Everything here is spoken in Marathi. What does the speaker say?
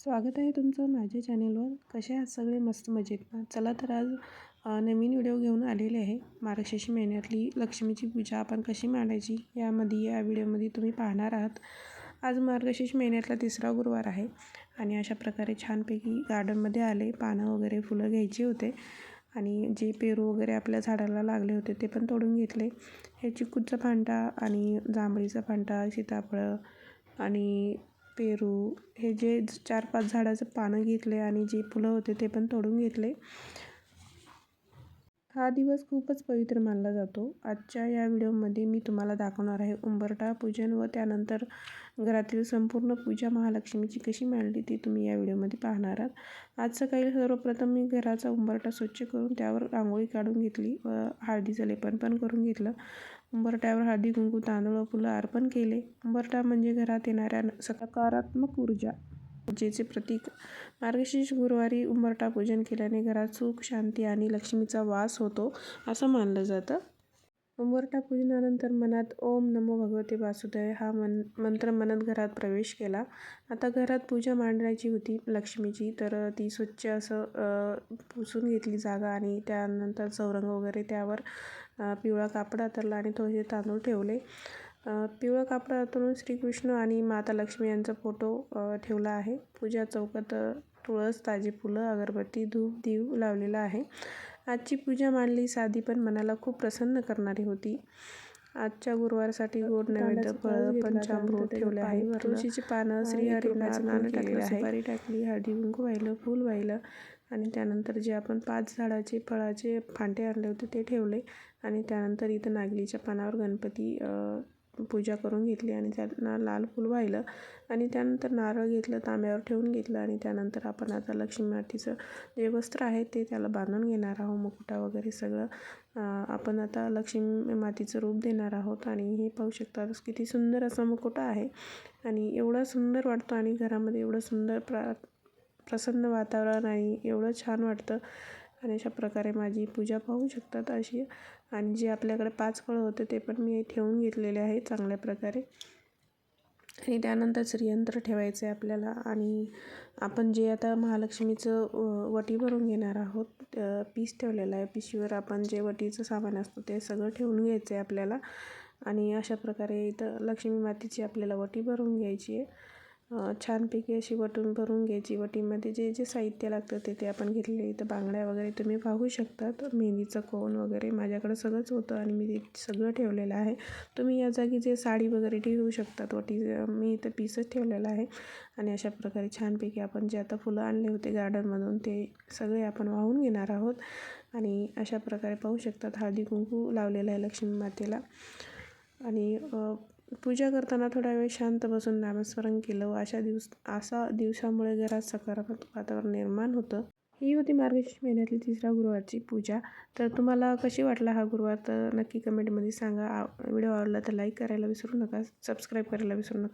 स्वागत आहे तुमचं माझ्या चॅनेलवर. कसे आहात सगळे? मस्त मजेत ना? चला तर आज नवीन व्हिडिओ घेऊन आलेले आहे. मार्गशीर्ष महिन्यातली लक्ष्मीची पूजा आपण कशी मांडायची यामध्ये या व्हिडिओमध्ये तुम्ही पाहणार आहात. आज मार्गशीर्ष महिन्यातला तिसरा गुरुवार आहे आणि अशा प्रकारे छानपैकी गार्डनमध्ये आले पानं वगैरे फुलं घ्यायची होते आणि जे पेरू वगैरे आपल्या झाडाला लागले होते ते पण तोडून घेतले. हे चिकूचा फांटा आणि जांभळीचा फांटा सीताफळं आणि पेरू हे जे चार पाच झाडाचं पानं घेतले आणि जे फुलं होते ते पण तोडून घेतले. हा दिवस खूपच पवित्र मानला जातो. आजच्या या व्हिडिओमध्ये मी तुम्हाला दाखवणार आहे उंबरटा पूजन व त्यानंतर घरातील संपूर्ण पूजा महालक्ष्मीची कशी मांडली ती तुम्ही या व्हिडिओमध्ये पाहणार आहात. आज सकाळी सर्वप्रथम मी घराचा उंबरठा स्वच्छ करून त्यावर रांगोळी काढून घेतली व हळदीचं लेपन पण करून घेतलं. उंबरट्यावर हळदी कुंकू तांदूळ व फुलं अर्पण केले. उंबरठा म्हणजे घरात येणाऱ्या सकारात्मक ऊर्जा. पूजेचे प्रतीक. मार्गशीर्ष गुरुवारी उंबरठा पूजन केल्याने घरात सुख शांती आणि लक्ष्मीचा वास होतो असं मानलं जातं. उंबरठा पूजनानंतर मनात ओम नमो भगवते वासुदेव हा मन मंत्र म्हणत घरात प्रवेश केला. आता घरात पूजा मांडायची होती लक्ष्मीची तर ती स्वच्छ असं पुसून घेतली जागा आणि त्यानंतर चौरंग वगैरे त्यावर पिवळा कापड आतरला आणि थोडेसे तांदूळ ठेवले. पिवळं कापड आतरून श्रीकृष्ण आणि माता लक्ष्मी यांचा फोटो ठेवला आहे. पूजा चौकात तुळस ताजी फुलं अगरबत्ती धूप दीव लावलेला आहे. आजची पूजा मांडली साधी पण मनाला खूप प्रसन्न करणारी होती. आजच्या गुरुवारसाठी गोड नैवेद्य फळ पंचामृत ठेवले आहे. तुळशीची पानं श्रीहरिनाथ नाणं टाकलं सुपारी टाकली हळदी कुंकू वाहिलं फूल वाहिलं आणि त्यानंतर जे आपण पाच झाडाचे फळाचे फांटे आणले होते ते ठेवले आणि त्यानंतर इथं नागलीच्या पानावर गणपती पूजा करून घेतली आणि त्यांना लाल फूल वाहिलं आणि त्यानंतर नारळ घेतलं तांब्यावर ठेवून घेतलं आणि त्यानंतर आपण आता लक्ष्मी मातीचं जे वस्त्र आहे ते त्याला बांधून घेणार आहोत मुकुटा वगैरे सगळं. आपण आता लक्ष्मी मातीचं रूप देणार आहोत आणि हे पाहू शकता किती सुंदर असा मुकुटा आहे. आणि एवढा सुंदर वाटतो आणि घरामध्ये एवढं सुंदर प्रा प्रसन्न वातावरण आणि एवढं छान वाटतं. आणि अशा प्रकारे माझी पूजा पाहू शकतात अशी. आणि जे आपल्याकडे पाच फळं होते ते पण मी ठेवून घेतलेले आहे चांगल्या प्रकारे. आणि त्यानंतर श्रीयंत्र ठेवायचं आहे आपल्याला. आणि आपण जे आता महालक्ष्मीचं वटी भरून घेणार आहोत पीस ठेवलेलं आहे. पिशवीवर आपण जे वटीचं सामान असतं ते सगळं ठेवून घ्यायचं आहे आपल्याला. आणि अशा प्रकारे इथं लक्ष्मी मातीची आपल्याला वटी भरून घ्यायची आहे छानपैकी अशी वटून भरून घ्यायची. वटीमध्ये जे जे साहित्य लागतं ते ते आपण घेतले इथं बांगड्या वगैरे तुम्ही पाहू शकतात. मेहंदीचं कोण वगैरे माझ्याकडं सगळंच होतं आणि मी ते सगळं ठेवलेलं आहे. तुम्ही या जागी जे साडी वगैरे ठेवू शकतात वटी मी इथं पीसच ठेवलेलं आहे. आणि अशा प्रकारे छानपैकी आपण जे आता फुलं आणले होते गार्डनमधून ते सगळे आपण वाहून घेणार आहोत. आणि अशा प्रकारे पाहू शकतात. हळदी कुंकू लावलेलं आहे लक्ष्मी मातेला. आणि पूजा करताना थोडा वेळ शांत बसून नामस्मरण केलं. व अशा दिवस असा दिवसामुळे घरात सकारात्मक वातावरण निर्माण होतं. ही होती मार्गशीर्ष महिन्यातली तिसऱ्या गुरुवारची पूजा. तर तुम्हाला कशी वाटला हा गुरुवार? तर नक्की कमेंटमध्ये सांगा. व्हिडिओ आवडला तर लाईक करायला विसरू नका. सबस्क्राईब करायला विसरू नका.